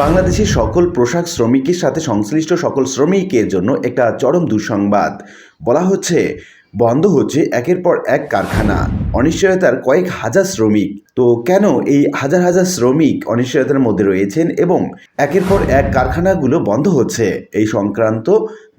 বাংলাদেশের সকল পোশাক শ্রমিকের সাথে সংশ্লিষ্ট সকল শ্রমিকের জন্য একটা চরম দুঃসংবাদ। বলা হচ্ছে, বন্ধ হচ্ছে একের পর এক কারখানা। অনিশ্চয়তার কয়েক হাজার শ্রমিক। তো কেন এই হাজার হাজার শ্রমিক অনিশ্চয়তার মধ্যে রয়েছেন এবং একের পর এক কারখানাগুলো বন্ধ হচ্ছে? এই সংক্রান্ত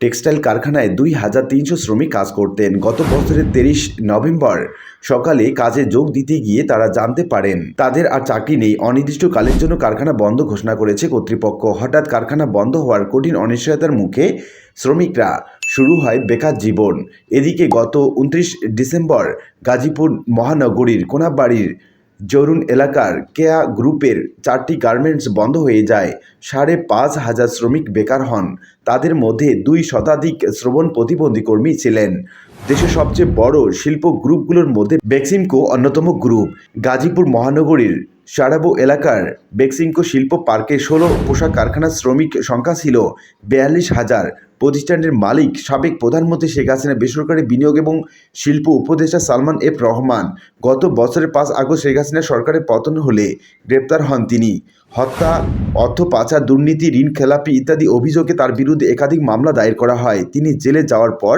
টেক্সটাইল কারখানায় দুই হাজার তিনশো শ্রমিক কাজ করতেন। গত বছরের তিরিশ নভেম্বর সকালে কাজে যোগ দিতে গিয়ে তারা জানতে পারেন, তাদের আর চাকরি নেই। অনির্দিষ্টকালের জন্য কারখানা বন্ধ ঘোষণা করেছে কর্তৃপক্ষ। হঠাৎ কারখানা বন্ধ হওয়ার কঠিন অনিশ্চয়তার মুখে শ্রমিকরা শুরু হয় বেকার জীবন। এদিকে গত উনত্রিশ ডিসেম্বর গাজীপুর মহানগরীর কোনাবাড়ির জরুন এলাকার কেয়া গ্রুপের চারটি গার্মেন্টস বন্ধ হয়ে যায়। সাড়ে পাঁচ হাজার শ্রমিক বেকার হন। তাদের মধ্যে দুই শতাধিক শ্রবণ প্রতিবন্ধী কর্মী ছিলেন। দেশের সবচেয়ে বড় শিল্প গ্রুপগুলোর মধ্যে বেক্সিমকো অন্যতম গ্রুপ। গাজীপুর মহানগরীর সারাবো এলাকার বেক্সিমকো শিল্প পার্কে ষোলো পোশাক কারখানার শ্রমিক সংখ্যা ছিল বিয়াল্লিশ হাজার। প্রতিষ্ঠানের মালিক সাবেক প্রধানমন্ত্রী শেখ হাসিনা, বেসরকারি বিনিয়োগ এবং শিল্প উপদেষ্টা সালমান এফ রহমান গত বছরের পাঁচ আগস্ট শেখ হাসিনা সরকারের পতন হলে গ্রেপ্তার হন তিনি। হত্যা, অর্থ পাচার, দুর্নীতি, ঋণ, খেলাপি ইত্যাদি অভিযোগে তার বিরুদ্ধে একাধিক মামলা দায়ের করা হয়। তিনি জেলে যাওয়ার পর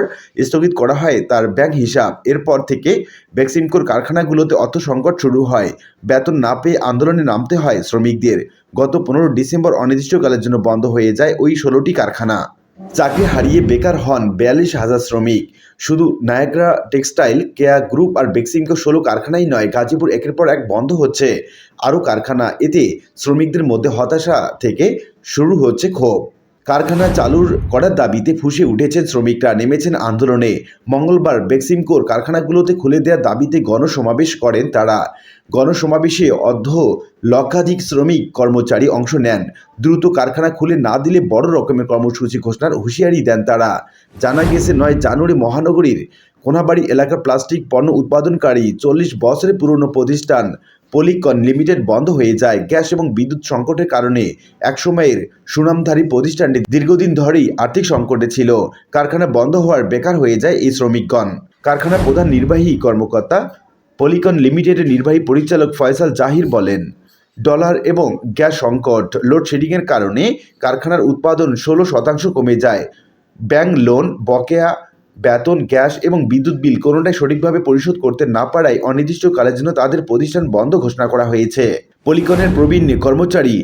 স্থগিত করা হয় তার ব্যাংক হিসাব। এরপর থেকে ভ্যাকসিনকোর কারখানাগুলোতে অর্থ সংকট শুরু হয়। বেতন না পেয়ে আন্দোলনে নামতে হয় শ্রমিকদের। গত পনেরো ডিসেম্বর অনির্দিষ্টকালের জন্য বন্ধ হয়ে যায় ওই ষোলোটি কারখানা। চাকরি হারিয়ে বেকার হন বিয়াল্লিশ হাজার শ্রমিক। শুধু নায়াগ্রা টেক্সটাইল কেয়া গ্রুপ আর বেক্সিমকো ষোলো কারখানাই নয়, গাজীপুর একের পর এক বন্ধ হচ্ছে। আরও কারখানা, এতে শ্রমিকদের মধ্যে হতাশা থেকে শুরু হচ্ছে ক্ষোভ। কারখানা চালুর করার দাবিতে ফুসে উঠেছেন শ্রমিকরা। নেমেছেন আন্দোলনে। মঙ্গলবার বেক্সিমকোর কারখানাগুলোতে খুলে দেওয়ার দাবিতে গণসমাবেশ করেন তারা। গণসমাবেশে অর্ধ লক্ষাধিক শ্রমিক কর্মচারী অংশ নেন। দ্রুত কারখানা খুলে না দিলে বড় রকমের কর্মসূচি ঘোষণার হুঁশিয়ারি দেন তারা। জানা গেছে, নয় জানুয়ারি মহানগরীর কোনাবাড়ি এলাকার প্লাস্টিক পণ্য উৎপাদনকারী চল্লিশ বছরের পুরনো প্রতিষ্ঠান পলিকন লিমিটেড বন্ধ হয়ে যায়। গ্যাস এবং বিদ্যুৎ সংকটের কারণে একসময়ের সুনামধারী প্রতিষ্ঠানটি দীর্ঘদিন ধরেই আর্থিক সংকটে ছিল। কারখানা বন্ধ হওয়ার বেকার হয়ে যায় এই শ্রমিকগণ। কারখানার প্রধান নির্বাহী কর্মকর্তা পলিকন লিমিটেডের নির্বাহী পরিচালক ফয়সাল জাহির বলেন, ডলার এবং গ্যাস সংকট, লোডশেডিংয়ের কারণে কারখানার উৎপাদন ষোলো শতাংশ কমে যায়। ব্যাংক লোন, বকেয়া বেতন, গ্যাস এবং বিদ্যুৎ বিল কোনোটাই সঠিকভাবে পরিশোধ করতে না পারায় অনির্দিষ্টকালের জন্য তাদের প্রতিষ্ঠান বন্ধ ঘোষণা করা হয়েছে। পলিকনের প্রবীণ কর্মচারী,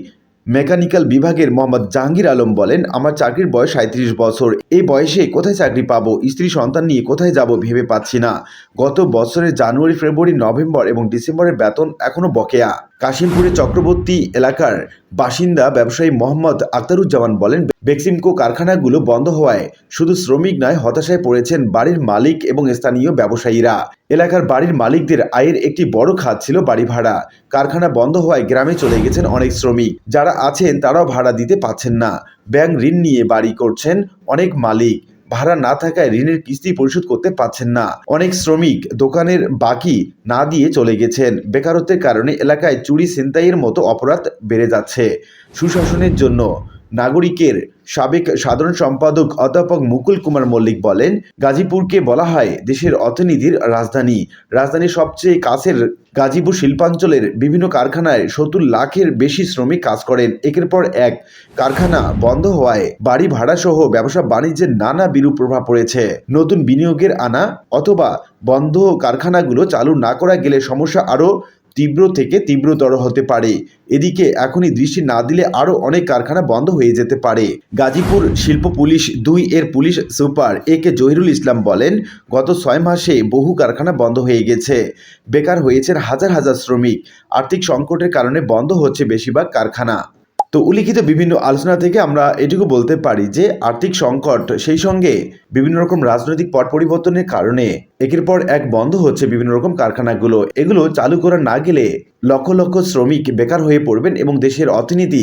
মেকানিক্যাল বিভাগের মোহাম্মদ জাহাঙ্গীর আলম বলেন, আমার চাকরির বয়স সাঁত্রিশ বছর। এই বয়সে কোথায় চাকরি পাবো? স্ত্রী, সন্তান নিয়ে কোথায় যাব ভেবে পাচ্ছি না। গত বছরের জানুয়ারি, ফেব্রুয়ারি, নভেম্বর এবং ডিসেম্বরের বেতন এখনও বকেয়া। কাশিমপুরের চক্রবর্তী এলাকার বাসিন্দা ব্যবসায়ী মোহাম্মদ আক্তারুজ্জামান বলেন বেক্সিমকো কারখানাগুলো বন্ধ হওয়ায় শুধু শ্রমিক নয়, হতাশায় পড়েছেন বাড়ির মালিক এবং স্থানীয় ব্যবসায়ীরা। এলাকার বাড়ির মালিকদের আয়ের একটি বড় খাত ছিল বাড়ি ভাড়া। কারখানা বন্ধ হওয়ায় গ্রামে চলে গেছেন অনেক শ্রমিক। যারা আছেন তারাও ভাড়া দিতে পাচ্ছেন না। ব্যাংক ঋণ নিয়ে বাড়ি করছেন অনেক মালিক। ভাড়া না থাকায় ঋণের কিস্তি পরিশোধ করতে পারছেন না। অনেক শ্রমিক দোকানের বাকি না দিয়ে চলে গেছেন। বেকারত্বের কারণে এলাকায় চুরি ছিনতাইয়ের মতো অপরাধ বেড়ে যাচ্ছে। সুশাসনের জন্য নাগরিকের সাবেক সাধারণ সম্পাদক অধ্যাপক মুকুল কুমার মল্লিক বলেন, গাজীপুরকে বলা হয় দেশের অর্থনীতির রাজধানী। রাজধানীর সবচেয়ে কাছের গাজীপুর শিল্পাঞ্চলের বিভিন্ন কারখানায় সত্তর লাখের বেশি শ্রমিক কাজ করেন। একের পর এক কারখানা বন্ধ হওয়ায় বাড়ি ভাড়া সহ ব্যবসা বাণিজ্যের নানা বিরূপ প্রভাব পড়েছে। নতুন বিনিয়োগের আনা অথবা বন্ধ কারখানাগুলো চালু না করা গেলে সমস্যা আরও তীব্র থেকে তীব্রতর হতে পারে। এদিকে এখনই দৃষ্টি না দিলে আরও অনেক কারখানা বন্ধ হয়ে যেতে পারে। গাজীপুর শিল্প পুলিশ দুই এর police super A K Zahirul Islam বলেন, গত ছয় মাসে বহু কারখানা বন্ধ হয়ে গেছে। বেকার হয়েছেন হাজার হাজার শ্রমিক। আর্থিক সংকটের কারণে বন্ধ হচ্ছে বেশিরভাগ কারখানা। তো উল্লিখিত বিভিন্ন আলোচনা থেকে আমরা এটুকু বলতে পারি যে, আর্থিক সংকট সেই সঙ্গে বিভিন্ন রকম রাজনৈতিক পট পরিবর্তনের কারণে একের পর এক বন্ধ হচ্ছে বিভিন্ন রকম কারখানাগুলো। এগুলো চালু করা না গেলে লক্ষ লক্ষ শ্রমিক বেকার হয়ে পড়বেন এবং দেশের অর্থনীতি